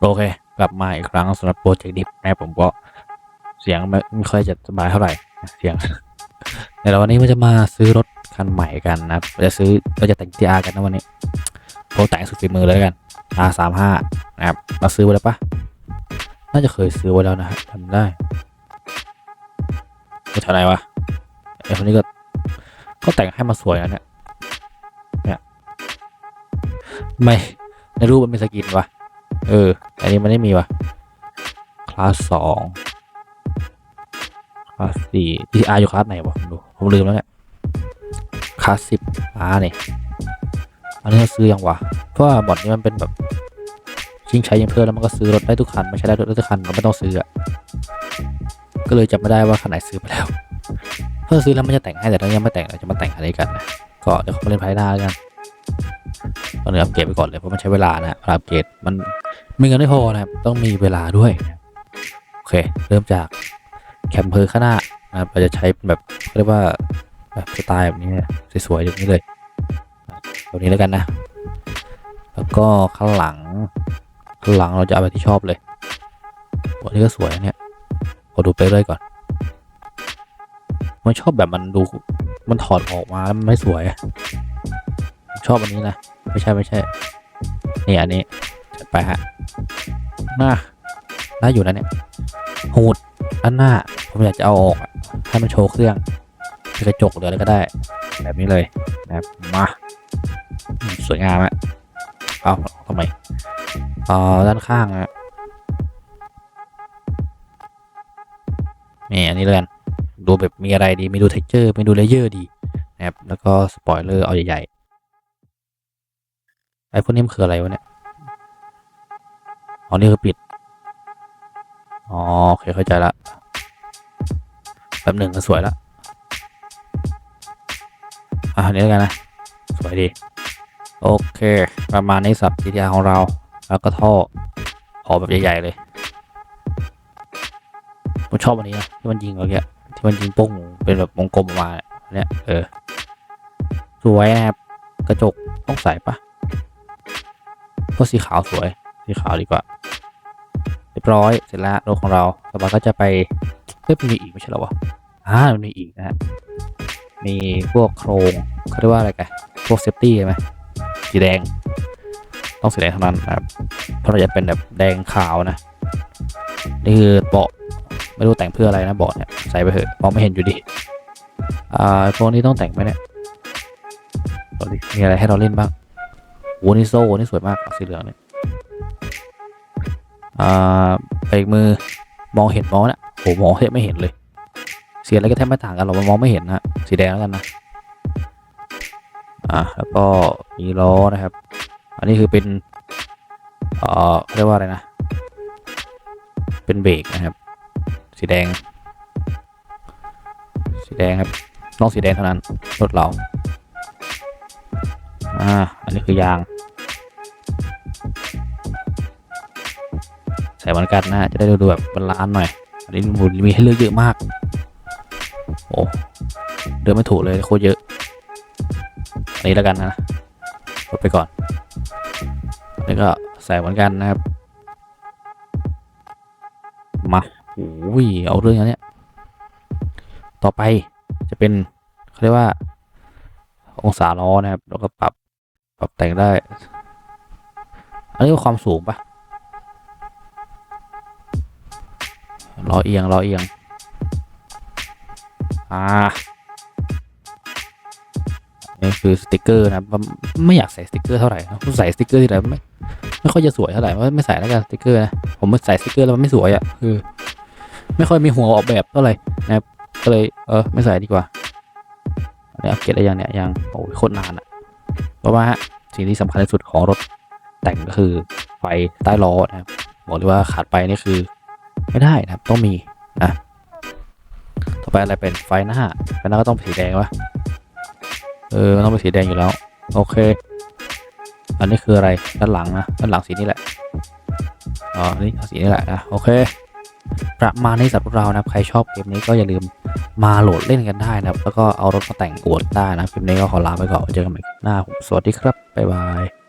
โอเค กลับมาอีกครั้งสำหรับโปรเจกต์ดิฟนะครับผมก็เสียงไม่ไม่ค่อยจะสบายเท่าไหร่เสียงแต่วันนี้เราจะมาซื้อรถคันใหม่กันนะเราจะซื้อเราจะแต่ง GR กันนะวันนี้โปรแต่งสุดฝีมือเลยแล้วกัน R 3 5 นะครับเราซื้อไว้แล้วปะน่าจะเคยซื้อไว้แล้วนะฮะทำได้ไปเท่าไหร่วะไอ้คนนี้ก็ก็แต่งให้มาสวยนะเนี่ยเนี่ยไม่ในรูปมันมีสกินวะ เออ อันนี้มันไม่มีวะคลาสสองคลาสสี่ทีอาร์อยู่คลาสไหนวะผมดู ผมลืมแล้วเนี่ย คลาสสิบอาเนี่ย อันนี้ซื้อยังวะ เพราะว่าบอดนี้มันเป็นแบบชิงใช้ยิงเพื่อนแล้วมันก็ซื้อรถได้ทุกคัน ไม่ใช่ได้รถได้ทุกคันเราไม่ต้องซื้ออะก็เลยจำไม่ได้ว่าคันไหนซื้อไปแล้ว เพื่อซื้อแล้วมันจะแต่งให้แต่ถ้ายังไม่แต่งเราจะมาแต่งอะไรกันนะ ก็เดี๋ยวเขาเล่นไพ่หน้ากันตอนนี้อัปเกรดไปก่อนเลยเพราะมันใช้เวลานะอัปเกรดมัน ไม่งั้นไม่พอนะครับ ต้องมีเวลาด้วย โอเค เริ่มจากแคมเพอร์ข้างหน้านะครับเราจะใช้แบบเรียกว่าแบบสไตล์แบบนี้สวยๆแบบนี้เลยแบบนี้แล้วกันนะ แล้วก็ข้างหลังข้างหลังเราจะเอาแบบที่ชอบเลยวันนี้ก็สวยเนี่ยขอดูไปเรื่อยก่อนมันชอบแบบมันดูมันถอดออกมาแล้วมันไม่สวย ชอบอันนี้นะ ไม่ใช่ไม่ใช่ นี่อันนี้จัดไปฮะ น้าหน้าอยู่นะเนี่ยหูดด้านหน้า ผมอยากจะเอาออกให้มันโชว์เครื่องเป็นกระจกหรืออะไรก็ได้ แบบนี้เลยนะครับมาสวยงามอะเอาทำไมเอาด้านข้างอะนี่อันนี้เลยกันดูแบบมีอะไรดีมีดูเท็กเจอร์มีดูเลเยอร์ดีนะครับแล้วก็สปอยเลอร์เอาใหญ่ๆไอ้พวกนี้มันคืออะไรวะเนี่ย อ๋อนี่คือปิด อ๋อโอเคเข้าใจละแบบหนึ่งก็สวยละอะอันนี้แล้วกันนะ สวยดี โอเค ประมาณนี้สับ GTR ของเรา แล้วก็ท่อออแบบใหญ่ ๆ เลยผมชอบอันนี้นะที่มันยิงเมื่อกี้ที่มันยิงโป้งเป็นแบบวงกลมออกมาเนี่ยเออ สวยนะครับ กระจกต้องใส่ปะก็สีขาวสวย สีขาวดีกว่า ร้อยเสร็จแล้วรถของเราต่อมาก็จะไปเฮ้ยมันมีอีกไม่ใช่หรอวะอ่ามันมีอีกนะฮะมีพวกโครงเขาเรียกว่าอะไรกันพวกเซฟตี้ใช่ไหมสีแดง ต้องสีแดงเท่านั้นนะครับเพราะเราจะเป็นแบบแดงขาวนะนี่คือเบาะไม่รู้แต่งเพื่ออะไรนะเบาะเนี่ยใส่ไปเถอะมองไม่เห็นอยู่ดีอ่าพวกนี้ต้องแต่งไหมเนี่ยมีอะไรให้เราเล่นบ้างโอ้นี่โซ่นี่สวยมากสีเหลืองเนี่ย เบรกมือมองเห็นมองนะโหมองแทบไม่เห็นเลย เสียอะไรก็แทบไม่ต่างกันหรอกมันมองไม่เห็นนะสีแดงแล้วกันนะอ่าแล้วก็มีล้อนะครับ อันนี้คือเป็นเอ่อเรียกว่าอะไรนะ เป็นเบรกนะครับ สีแดง สีแดงครับต้องสีแดงเท่านั้นรถเราอ่าอันนี้คือยาง ใส่เหมือนกันนะจะได้ดูแบบบาลานซ์หน่อยอันนี้มูมีให้เลือกเยอะมาก โอ้เดินไม่ถูกเลยโคตรเยอะ อันนี้แล้วกันนะกดไปก่อน แล้วก็ใส่เหมือนกันนะครับ มาโอ้ยเอาเรื่องอันเนี้ยต่อไปจะเป็นเขาเรียกว่า องศาล้อนะครับ แล้วก็ปรับ ปรับแต่งได้ อันนี้ความสูงปะ ล้อเอียงล้อเอียง อ่านี่คือสติกเกอร์นะครับไม่อยากใส่สติกเกอร์เท่าไหร่ผมใส่สติกเกอร์ที่ไหนไม่ไม่ค่อยจะสวยเท่าไหร่ไม่ใส่แล้วกันสติกเกอร์นะผมใส่สติกเกอร์แล้วมันไม่สวยอะ่ะคือไม่ค่อยมีหัวออกแบบเท่าไหร่นะครับก็เลยเออไม่ใส่ดีกว่าอันนี้อัปเกรดอะไรยังเนี่ยยังโอ้ยโคตรนานอะ่ะเพราะว่าสิ่งที่สำคัญที่สุดของรถแต่งก็คือไฟใต้ล้อนะครับบอกเลยว่าขาดไปนี่คือ ไม่ได้นะครับต้องมีนะต่อไปอะไรเป็นไฟหน้าไฟหน้าก็ต้องเป็นสีแดงวะเออต้องเป็นสีแดงอยู่แล้ว โอเค อันนี้คืออะไรด้านหลังนะด้านหลังสีนี้แหละอ๋อนี่สีนี้แหละนะโอเค ประมาณนี้สำหรับพวกเรานะครับใครชอบเกมนี้ก็อย่าลืมมาโหลดเล่นกันได้นะครับ แล้วก็เอารถมาแต่งอวดได้นะคลิปนี้ก็ขอลาไปก่อนเจอกันใหม่หน้าผมสวัสดีครับบ๊ายบาย